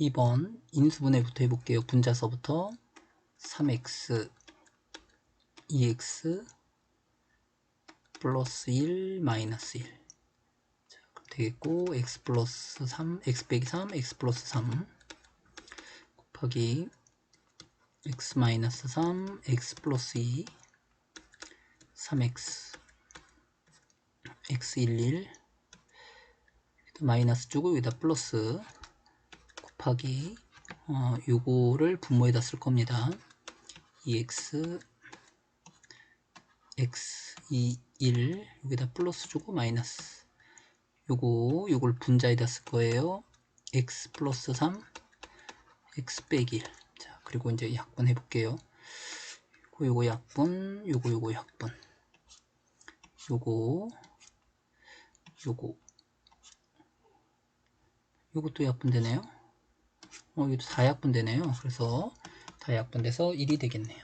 2번 인수분해부터 해볼게요. 분자서부터. 3x 2x 플러스 1 마이너스 1 자, 그럼 되겠고 x 플러스 3 x 빼기 3 x 플러스 3 곱하기 x 마이너스 3 x 플러스 2 3x x11 마이너스 주고 여기다 플러스 곱하기 어, 요거를 분모에다 쓸 겁니다. 2x x21 여기다 플러스 주고 마이너스. 요거 요걸 분자에다 쓸 거예요. x 플러스 3 x 빼기 1 자, 그리고 이제 약분 해 볼게요. 요거 요거 약분 요거 요거 약분. 요거 요거. 요것도 약분 되네요 어, 이것도 다 약분 되네요. 그래서 다 약분 돼서 1이 되겠네요